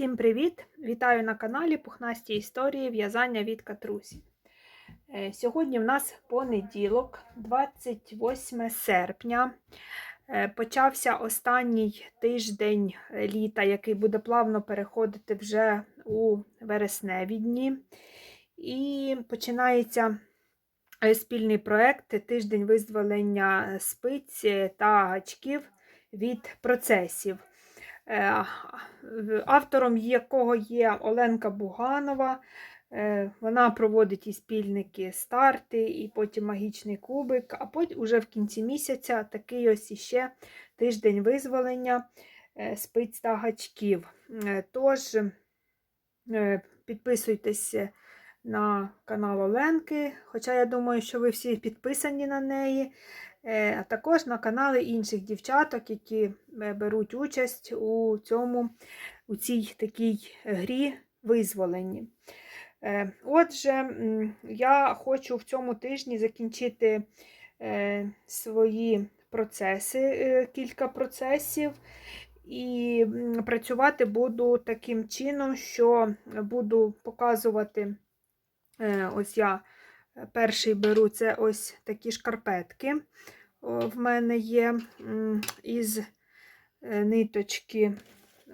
Всім привіт! Вітаю на каналі Пухнасті історії в'язання від Катрусі. Е, Сьогодні в нас понеділок, 28 серпня. Е, Почався останній тиждень літа, який буде плавно переходити вже у вересневі дні. І починається е, спільний проект Тиждень визволення спиць та гачків від процесів. Е, Автором якого є Оленка Буганова. Е, Вона проводить і спільники старти, і потім магічний кубик, а потім уже в кінці місяця такий ось іще тиждень визволення е, спиць та гачків. Тож підписуйтесь на канал Оленки, хоча я думаю, що ви всі підписані на неї. Е, а також на канали інших дівчаток, які е, беруть участь у цьому, у цій такій грі визволенні. Е, Отже, я хочу в цьому тижні закінчити свої процеси, кілька процесів. І працювати буду таким чином, що буду показувати, ось я перший беру це ось такі шкарпетки. В мене є із е, ниточки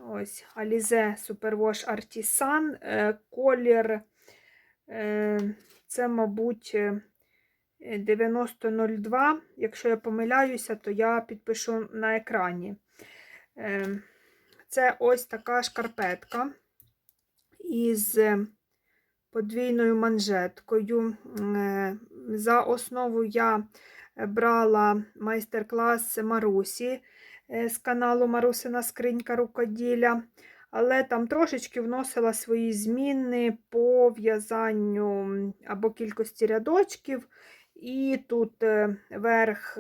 ось Alize Superwash Artisan. Е, Колір е, це, мабуть, е, 9002. Якщо я помиляюся, то я підпишу на екрані. Е, Це ось така шкарпетка із подвійною манжеткою. Е, За основу я брала майстер-клас Марусі е, з каналу Марусина Скринька рукоділля, але там трошечки вносила свої зміни по в'язанню або кількості рядочків. І тут е, верх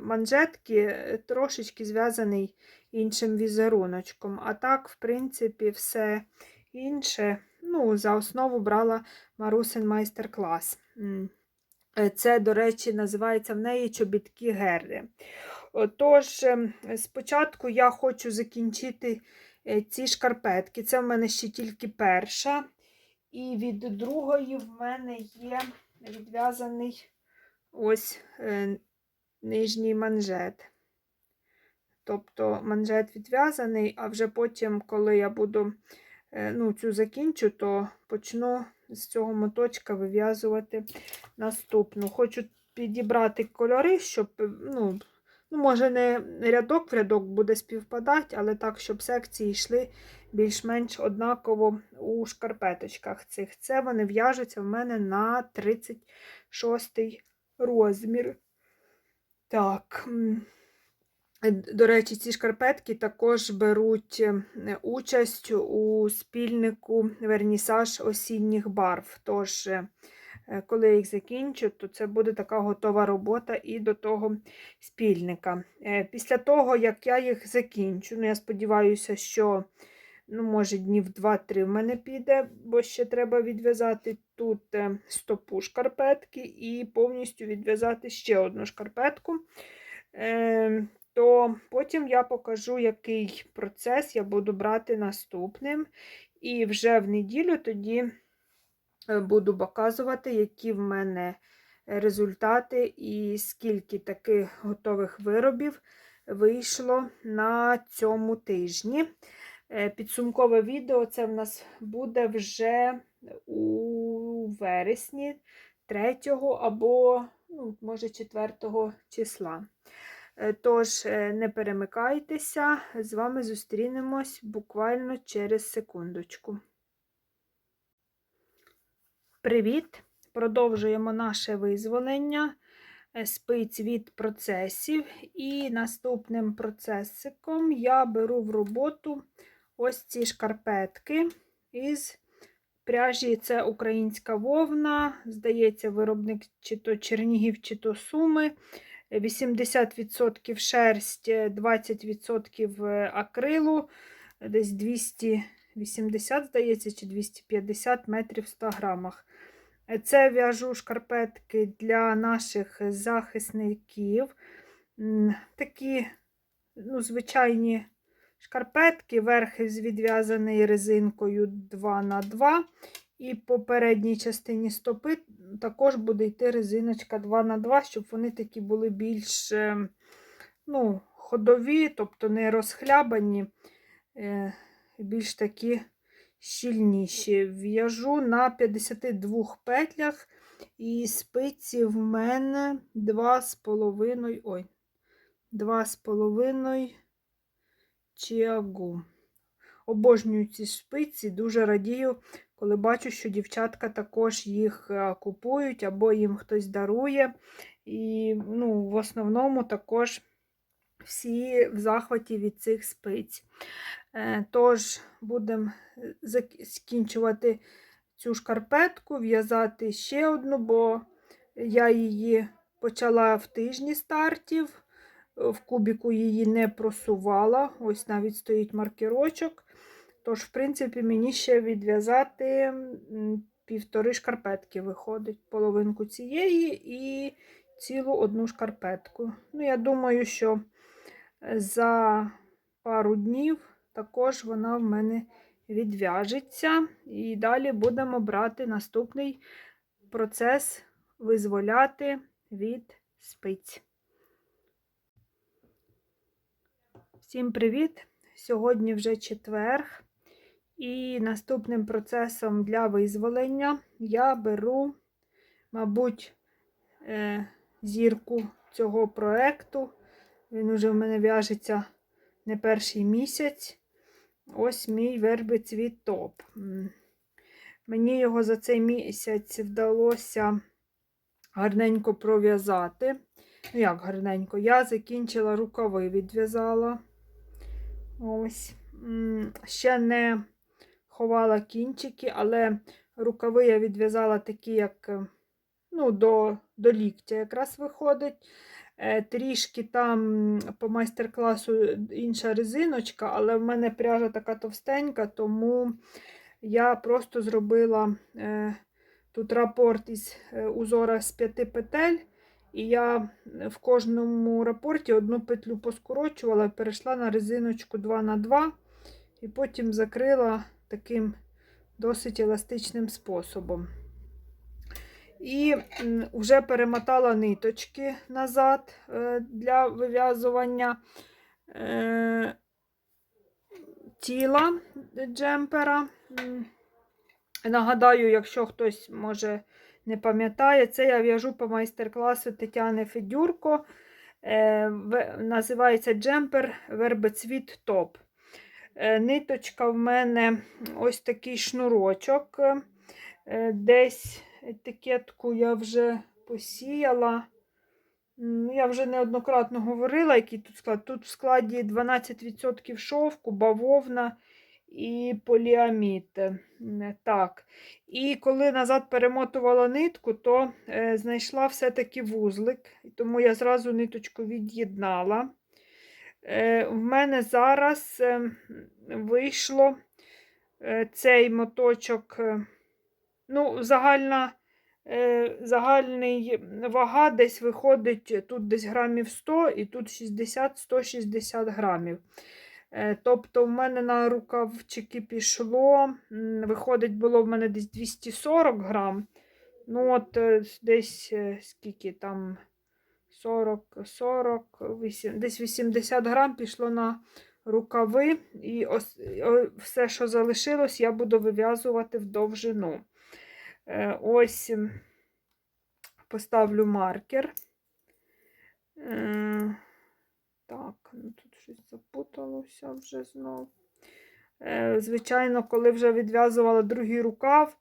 манжетки трошечки зв'язаний іншим візеруночком. А так, в принципі, все інше. Ну, За основу брала Марусин майстер-клас. Це, до речі, називається в неї чобітки Герри. Тож, ем, спочатку я хочу закінчити е, ці шкарпетки. Це в мене ще тільки перша. І від другої в мене є відв'язаний ось е, нижній манжет. Тобто манжет відв'язаний, а вже потім, коли я буду Е, ну, цю закінчу, то почну з цього моточка вив'язувати наступну. Хочу підібрати кольори, щоб, ну, ну, може, не рядок в рядок буде співпадати, але так, щоб секції йшли більш-менш однаково у шкарпеточках цих. Це вони в'яжуться в мене на 36 розмір. Так. До речі, ці шкарпетки також беруть е, участь у спільнику вернісаж осінніх барв. Тож, е, коли я їх закінчу, то це буде така готова робота і до того спільника. Е, після того, як я їх закінчу, ну я сподіваюся, що ну, може днів 2-3 в мене піде, бо ще треба відв'язати тут стопу шкарпетки і повністю відв'язати ще одну шкарпетку. То потім я покажу, який процес я буду брати наступним. І вже в неділю тоді е, буду показувати, які в мене результати і скільки таких готових виробів вийшло на цьому тижні. Е, підсумкове відео це в нас буде вже у вересні 3 або, ну, може, 4 числа. Е, тож, е, не перемикайтеся, з вами зустрінемось буквально через секундочку. Привіт! Продовжуємо наше визволення е, спиць від процесів. І наступним процесиком я беру в роботу ось ці шкарпетки із пряжі це українська вовна, здається, виробник чи то Чернігів, чи то Суми. 80% шерсть, 20% е, акрилу, десь 280, здається, чи 250 метрів в 100 грамах. Це в'яжу шкарпетки для наших захисників. Такі ну, звичайні шкарпетки, верх відв'язаний резинкою 2х2. І по передній частині стопи також буде йти резиночка 2х2, щоб вони такі були більш е, ну, ходові, тобто не розхлябані, е, більш такі щільніші. В'яжу на 52 петлях, і спиці в мене 2,5 ой, 2,5 чиагу. Обожнюю ці шпиці, дуже радію, коли бачу, що дівчатка також їх е, купують або їм хтось дарує. І ну, в основному також всі в захваті від цих спиць. Е, Тож, будемо закінчувати цю шкарпетку, в'язати ще одну, бо я її почала в тижні стартів. В кубіку її не просувала. Ось навіть стоїть маркерочок. Тож, в принципі, мені ще відв'язати півтори шкарпетки виходить. Половинку цієї і цілу одну шкарпетку. Ну, я думаю, що за пару днів також вона в мене відв'яжеться. І далі будемо брати наступний процес визволяти від спиць. Всім привіт! Сьогодні вже четверг, і наступним процесом для визволення я беру, мабуть, е, зірку цього проекту. Він уже в мене в'яжеться не перший місяць. Ось мій вербицвіт топ. Мені його за цей місяць вдалося гарненько пров'язати. Ну, як гарненько, я закінчила рукави, відв'язала. Ось. Ще не ховала кінчики, але рукави я відв'язала такі, як е, ну, до, до ліктя якраз виходить. Е, Трішки там по майстер-класу інша резиночка, але в мене пряжа така товстенька, тому я просто зробила е, тут рапорт із е, узора з п'яти петель. І я в кожному рапорті одну петлю поскорочувала, перейшла на резиночку 2х2 і потім закрила таким досить еластичним способом. І вже перемотала ниточки назад е, для вив'язування е, тіла джемпера. Нагадаю, якщо хтось може не пам'ятає, це я в'яжу по майстер-класу Тетяни Федюрко. Е, називається джемпер вербецвіт топ. Е, ниточка в мене ось такий шнурочок. Е, десь етикетку я вже посіяла. Я вже неоднократно говорила, який тут склад. Тут в складі 12% шовку, бавовна і поліамід. Так. І коли назад перемотувала нитку, то е, знайшла все-таки вузлик, тому я зразу ниточку від'єднала. Е, в мене зараз е, вийшло е, цей моточок, е, ну, загальна, загальний вага десь виходить тут десь грамів 100 і тут 60-160 грамів. Тобто в мене на рукавчики пішло, виходить, було в мене десь 240 грам. Ну, от десь скільки там 40, 40, вісім- десь 80 грам пішло на рукави. І ос, о, все, що залишилось, я буду вив'язувати в довжину. Е, Ось поставлю маркер. Е, Так, ну тут щось запуталося вже знов. Е, Звичайно, коли вже відв'язувала другий рукав,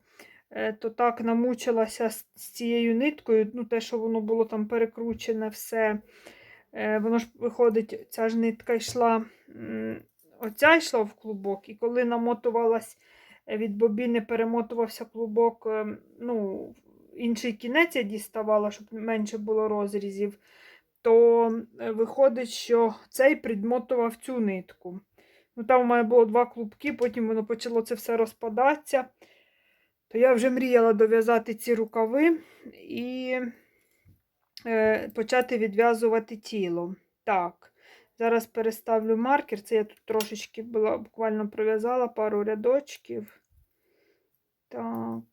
то так намучилася з цією ниткою. Ну, те, що воно було там перекручене, все. Е, Воно ж виходить, ця ж нитка йшла, оця йшла в клубок, і коли намотувалась е, від бобіни, перемотувався клубок, е, ну, інший кінець я діставала, щоб менше було розрізів то е, виходить, що цей підмотував цю нитку. Ну, Там у мене було два клубки, потім воно почало це все розпадатися. То я вже мріяла дов'язати ці рукави і е, почати відв'язувати тіло. Так, Зараз переставлю маркер. Це я тут трошечки була, буквально пров'язала пару рядочків. Так.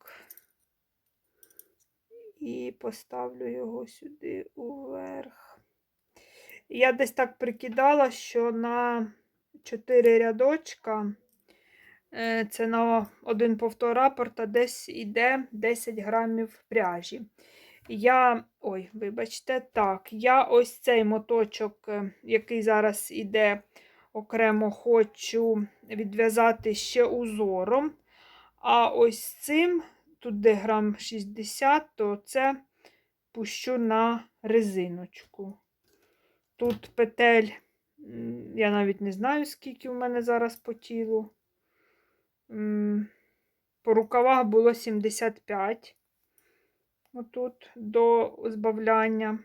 І поставлю його сюди уверх. Я десь так прикидала, що на 4 рядочка, це на один повтор рапорта, десь йде 10 грамів пряжі. Я, ой, вибачте, так, я ось цей моточок, е, який зараз іде окремо, хочу відв'язати ще узором. А ось цим, тут де грам 60, то це пущу на резиночку. Тут петель, я навіть не знаю, скільки в мене зараз по тілу. По рукавах було 75 отут до збавляння.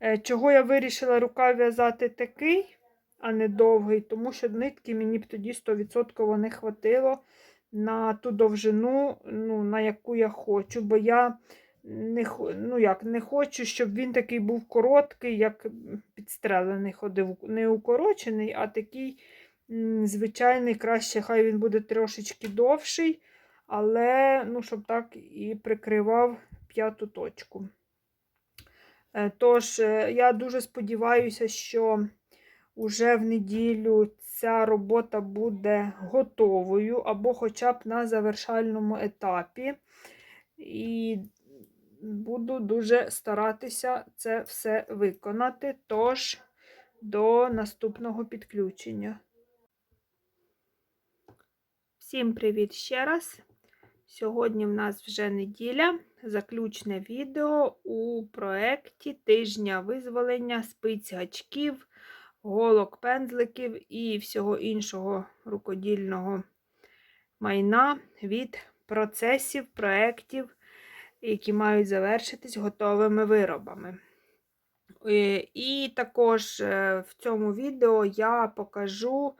Е, Чого я вирішила рукав в'язати такий, а не довгий, тому що нитки мені б тоді 100% не хватило на ту довжину, ну, на яку я хочу, бо я не, ну, як, не хочу, щоб він такий був короткий, як підстрелений ходив. Не укорочений, а такий звичайний, краще, хай він буде трошечки довший, але ну, щоб так і прикривав п'яту точку. Е, Тож, е, я дуже сподіваюся, що уже в неділю ця робота буде готовою, або хоча б на завершальному етапі. І буду дуже старатися це все виконати. Тож, до наступного підключення. Всім привіт ще раз! Сьогодні в нас вже неділя, заключне відео у проєкті тижня визволення спиць гачків, голок пензликів і всього іншого рукодільного майна від процесів, проєктів, які мають завершитись готовими виробами. Е, І також е, в цьому відео я покажу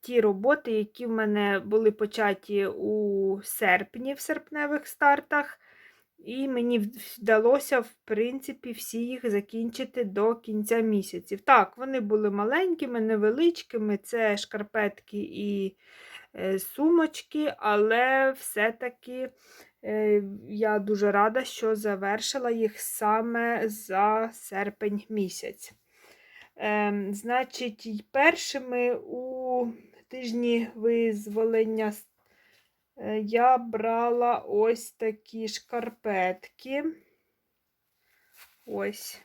ті роботи, які в мене були початі у серпні, в серпневих стартах. І мені вдалося, в принципі, всі їх закінчити до кінця місяців. Так, вони були маленькими, невеличкими, це шкарпетки і е, сумочки, але все-таки е, я дуже рада, що завершила їх саме за серпень місяць. Ем, Значить, першими у тижні визволення е, я брала ось такі шкарпетки. Ось.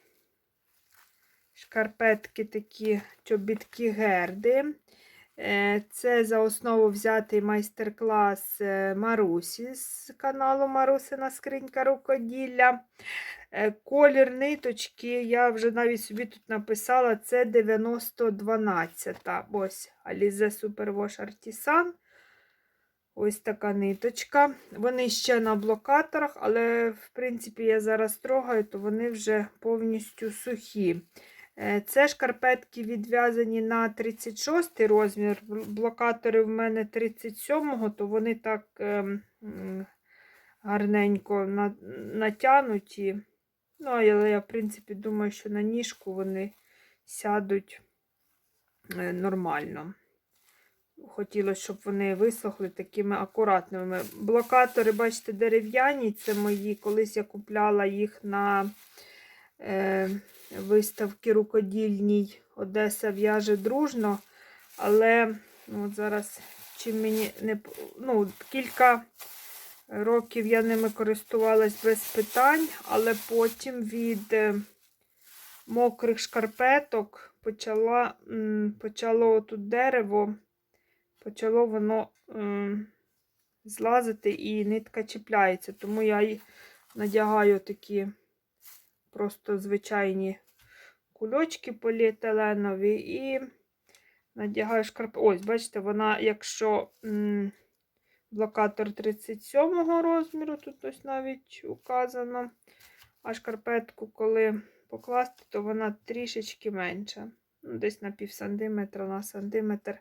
Шкарпетки такі чобітки герди. Е, Це за основу взятий майстер-клас е, Марусі з каналу Марусина Скринька рукоділля. Е, Колір ниточки, я вже навіть собі тут написала, це 9012. Ось Alize Superwash Artisan. Ось така ниточка. Вони ще на блокаторах, але, в принципі, я зараз трогаю, то вони вже повністю сухі. Е, Це шкарпетки відв'язані на 36 розмір. Блокатори в мене 37-го, то вони так ем, гарненько натянуті. Ну, але я, в принципі, думаю, що на ніжку вони сядуть е, нормально. Хотілося, щоб вони висохли такими акуратними. Блокатори, бачите, дерев'яні, це мої. Колись я купляла їх на е, виставки рукодільній Одеса в'яже дружно. Але ну, от зараз чим мені не ну, кілька років я ними користувалась без питань, але потім від е, мокрих шкарпеток почала, почало тут дерево, почало воно злазити і нитка чіпляється. Тому я й надягаю такі просто звичайні кульочки поліетиленові і надягаю шкарпетку. Ось, бачите, вона, якщо м, блокатор 37 розміру, тут ось навіть указано, а шкарпетку, коли покласти, то вона трішечки менша. Ну, десь на пів сантиметра на сантиметр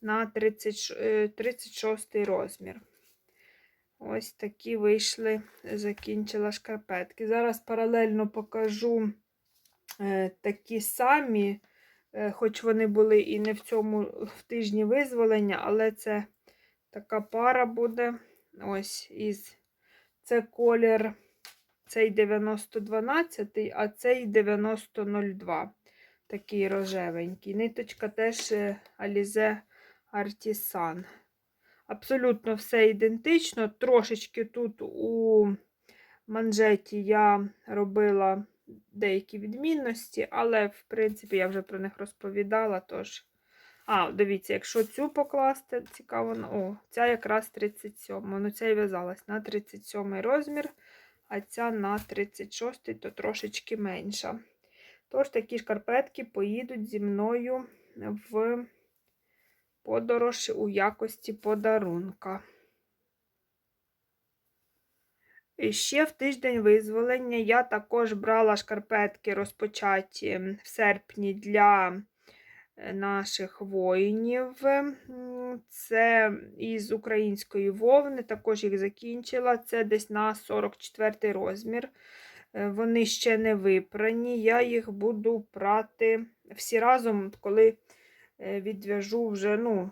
на 30, ш- е, 36 розмір. Ось такі вийшли, закінчила шкарпетки. Зараз паралельно покажу е, такі самі Е, Хоч вони були і не в цьому в тижні визволення, але це така пара буде. Ось із це колір цей 9012, а цей 9002. Такий рожевенький. Ниточка теж е, Alize Artisan. Абсолютно все ідентично. Трошечки тут у манжеті я робила деякі відмінності, але, в принципі, я вже про них розповідала. Тож, а, дивіться, якщо цю покласти, цікаво, о, ця якраз 37. Ну, ця і в'язалась на 37 розмір, а ця на 36, то трошечки менша. Тож, такі шкарпетки поїдуть зі мною в подорож у якості подарунка. І ще в тиждень визволення я також брала шкарпетки, розпочаті в серпні для наших воїнів. Це із української вовни, також їх закінчила. Це десь на 44 розмір. Е, Вони ще не випрані. Я їх буду прати всі разом, коли е, відв'яжу вже. ну,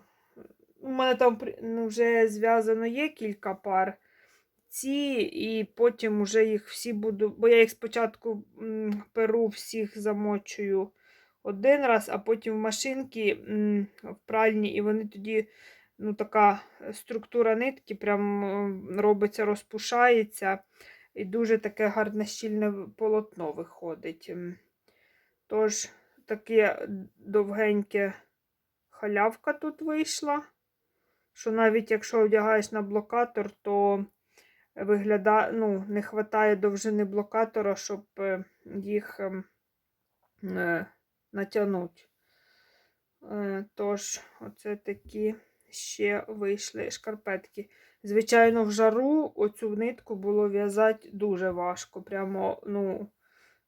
У мене там ну, вже зв'язано є кілька пар ці, і потім уже їх всі буду, бо я їх спочатку перу всіх замочую один раз, а потім в машинки в пральні, і вони тоді, ну, така структура нитки прям робиться, розпушається, і дуже таке гарне щільне полотно виходить. Тож, таке довгеньке халявка тут вийшла. Що навіть якщо одягаєш на блокатор, то виглядає, ну, не вистачає довжини блокатора, щоб е, їх ем, е, натягнути. Е, Тож, оце такі ще вийшли шкарпетки. Звичайно, в жару оцю нитку було в'язати дуже важко. Прямо, ну,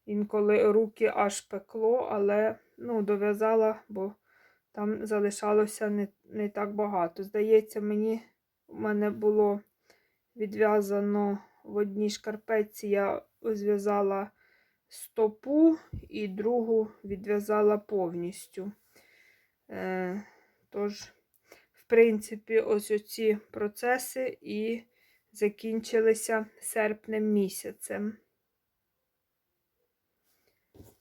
інколи руки аж пекло, але ну, дов'язала, бо там залишалося не, не так багато. Здається, мені у мене було відв'язано в одній шкарпетці, я зв'язала стопу і другу відв'язала повністю. Е, тож, в принципі, ось оці процеси і закінчилися серпнем місяцем.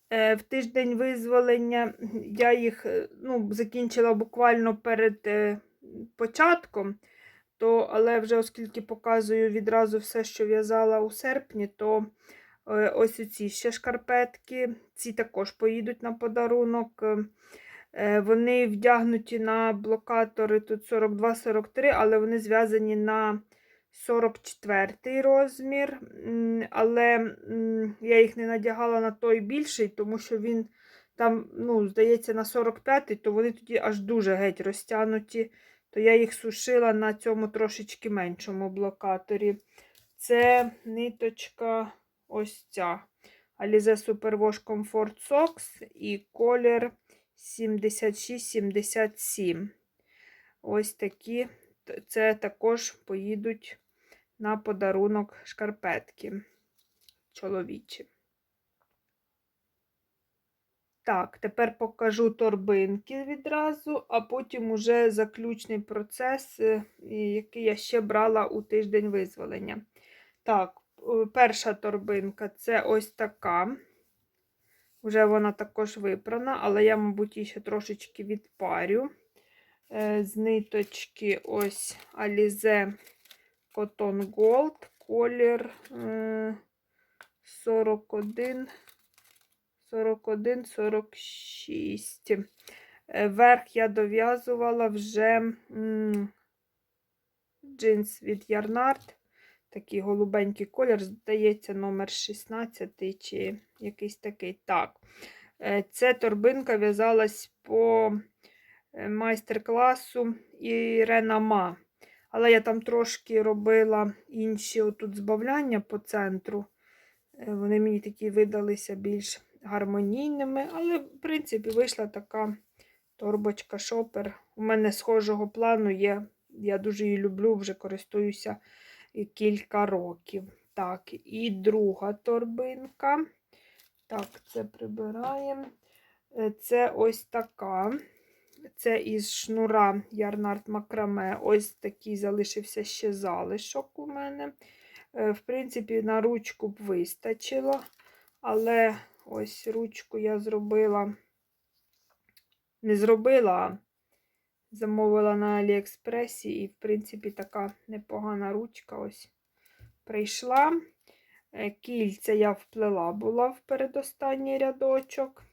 Е, В тиждень визволення я їх е, ну, закінчила буквально перед е, початком, то, але вже оскільки показую відразу все, що в'язала у серпні, то ось ці ще шкарпетки, ці також поїдуть на подарунок. Е, Вони вдягнуті на блокатори тут 42-43, але вони зв'язані на 44 розмір. Але я їх не надягала на той більший, тому що він там, ну, здається, на 45, то вони тоді аж дуже геть розтягнуті. То я їх сушила на цьому трошечки меншому блокаторі. Це ниточка ось ця. Alize Superwash Comfort Socks і колір 76-77. Ось такі. Це також поїдуть на подарунок шкарпетки чоловічі. Так, тепер покажу торбинки відразу, а потім уже заключний процес, е, який я ще брала у тиждень визволення. Так, перша торбинка це ось така. Вже вона також випрана, але я, мабуть, її ще трошечки відпарю. Е, З ниточки ось Alize Cotton Gold, колір е, 41, 41, 46. Е, Верх я дов'язувала вже джинс від Ярнард. Такий голубенький колір, здається, номер 16 чи якийсь такий. Так. Це торбинка в'язалась по е, майстер-класу Ірена Ма. Але я там трошки робила інші отут збавляння по центру. Е, Вони мені такі видалися більш гармонійними, але, в принципі, вийшла така торбочка шопер. У мене схожого плану є. Я дуже її люблю, вже користуюся кілька років. Так, і друга торбинка. Так, це прибираємо. Е, Це ось така. Це із шнура Ярнард Макраме. Ось такий залишився ще залишок у мене. Е, В принципі, на ручку б вистачило, але ось ручку я зробила, не зробила, а замовила на Аліекспресі, і, в принципі, така непогана ручка ось прийшла. Е, Кільця я вплела була в передостанній рядочок.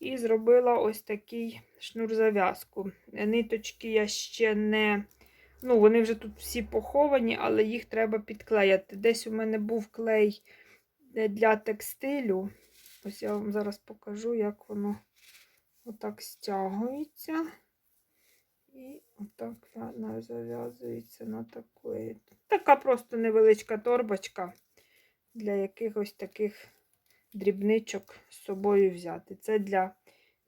І зробила ось такий шнур-зав'язку. Ниточки я ще не. Ну, вони вже тут всі поховані, але їх треба підклеяти. Десь у мене був клей е, для текстилю. Ось я вам зараз покажу, як воно отак стягується. І отак вона зав'язується на таку. Така просто невеличка торбочка для якихось таких дрібничок з собою взяти. Це для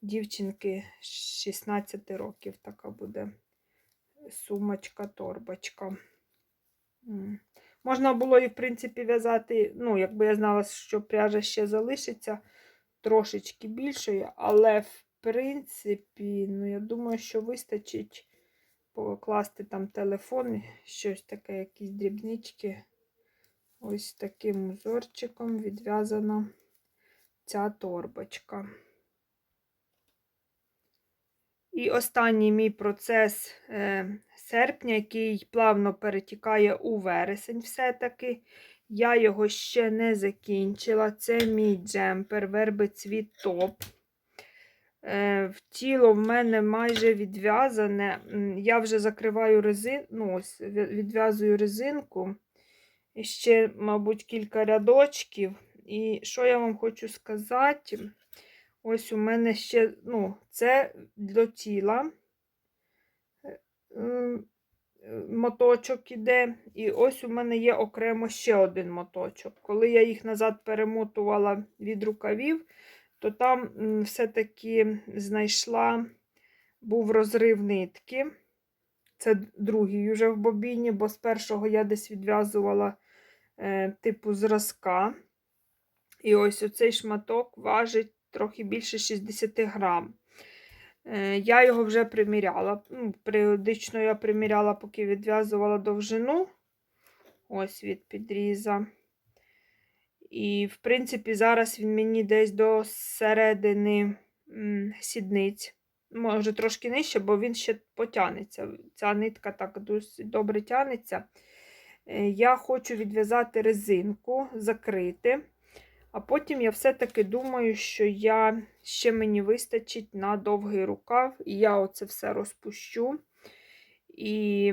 дівчинки 16 років така буде сумочка-торбочка. Можна було і, в принципі, в'язати, ну, якби я знала, що пряжа ще залишиться трошечки більшою, але, в принципі, ну, я думаю, що вистачить покласти там телефон, щось таке, якісь дрібнички. Ось таким узорчиком відв'язана ця торбочка. І останній мій процес е, серпня, який плавно перетікає у вересень, все-таки. Я його ще не закінчила. Це мій джемпер, верби цвіт топ. Е, в тіло в мене майже відв'язане. Я вже закриваю резин, ну, ось, відв'язую резинку. І ще, мабуть, кілька рядочків. І що я вам хочу сказати? Ось у мене ще, ну, це до тіла. Е, Моточок іде, і ось у мене є окремо ще один моточок. Коли я їх назад перемотувала від рукавів, то там все-таки знайшла, був розрив нитки. Це другий вже в бобіні, бо з першого я десь відв'язувала е, типу зразка. І ось оцей шматок важить трохи більше 60 грам. Е, я його вже приміряла. Ну, періодично я приміряла, поки відв'язувала довжину. Ось від підріза. І, в принципі, зараз він мені десь до середини сідниць. Може, трошки нижче, бо він ще потягнеться. Ця нитка так досить добре тягнеться. Е, Я хочу відв'язати резинку, закрити. А потім я все-таки думаю, що я ще мені вистачить на довгий рукав. І я оце все розпущу і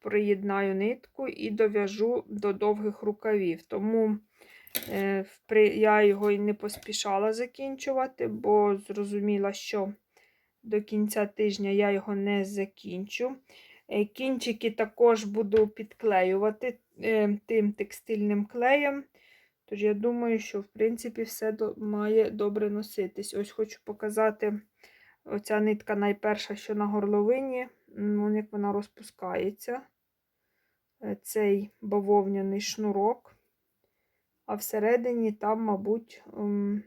приєднаю нитку і дов'яжу до довгих рукавів. Тому я його і не поспішала закінчувати, бо зрозуміла, що до кінця тижня я його не закінчу. Е, Кінчики також буду підклеювати е, тим текстильним клеєм. Тож я думаю, що в принципі все має добре носитись. Ось хочу показати оця нитка найперша, що на горловині, вон як вона розпускається. Е, Цей бавовняний шнурок. А всередині там, мабуть, м,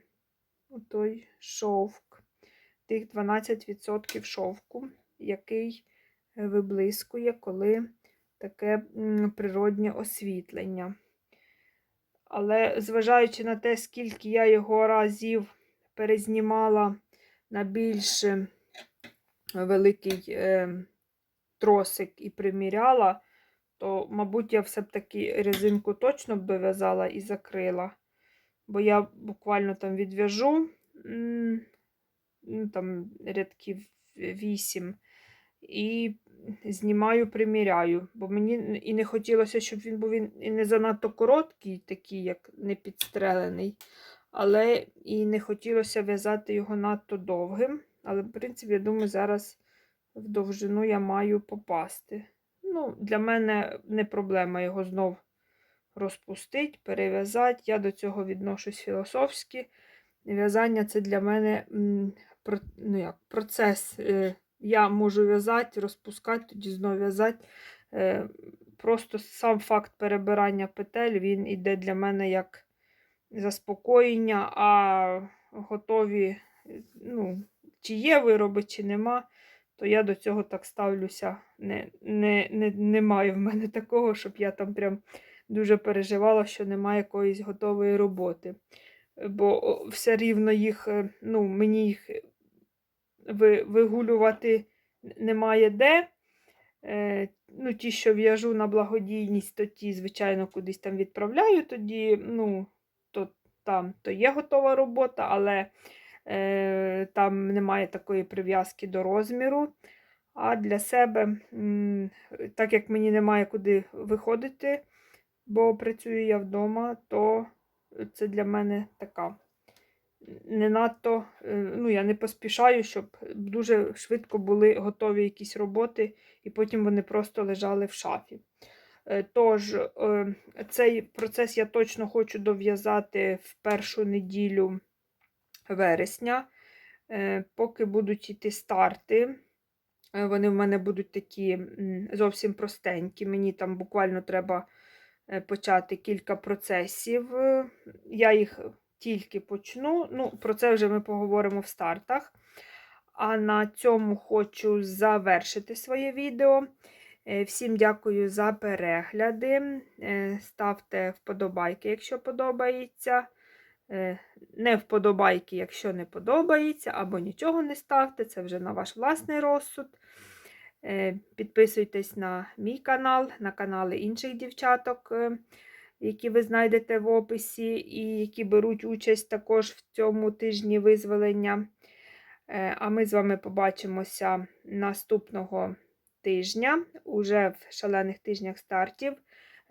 той шовк. Тих 12% шовку, який е, виблискує, коли таке природнє освітлення. Але зважаючи на те, скільки я його разів перезнімала на більш е, великий е, тросик і приміряла, то, мабуть, я все б таки резинку точно б дов'язала і закрила. Бо я буквально там відв'яжу ну, там рядків 8 і знімаю, приміряю. Бо мені і не хотілося, щоб він був і не занадто короткий, такий, як не підстрелений. Але і не хотілося в'язати його надто довгим. Але, в принципі, я думаю, зараз в довжину я маю попасти. Ну, Для мене не проблема його знов розпустити, перев'язати. Я до цього відношусь філософськи. В'язання це для мене ну як, процес. е, Я можу в'язати, розпускати, тоді знову в'язати. Е, Просто сам факт перебирання петель він іде для мене як заспокоєння, а готові ну, чи є вироби, чи нема, то я до цього так ставлюся. Не, не, не, немає в мене такого, щоб я там прям дуже переживала, що немає якоїсь готової роботи. Бо все рівно їх, е, ну, мені їх вигулювати немає де. Е, ну, ті, що в'яжу на благодійність, то ті, звичайно, кудись там відправляю, тоді, ну, то там то є готова робота, але е, там немає такої прив'язки до розміру. А для себе, так як мені немає куди виходити, бо працюю я вдома, то це для мене така не надто, е, ну, я не поспішаю, щоб дуже швидко були готові якісь роботи, і потім вони просто лежали в шафі. Е, Тож, е, цей процес я точно хочу дов'язати в першу неділю вересня, Е, поки будуть йти старти. е, Вони в мене будуть такі зовсім простенькі. Мені там буквально треба е, почати кілька процесів. Я їх тільки почну. Ну, Про це вже ми поговоримо в стартах. А на цьому хочу завершити своє відео. Всім дякую за перегляди. Ставте вподобайки, якщо подобається. Е, Не вподобайки, якщо не подобається, або нічого не ставте, це вже на ваш власний розсуд. Е, Підписуйтесь на мій канал, на канали інших дівчаток, е, які ви знайдете в описі, і які беруть участь також в цьому тижні визволення. А ми з вами побачимося наступного тижня, уже в шалених тижнях стартів.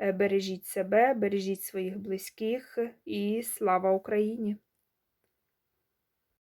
Е, Бережіть себе, бережіть своїх близьких і слава Україні!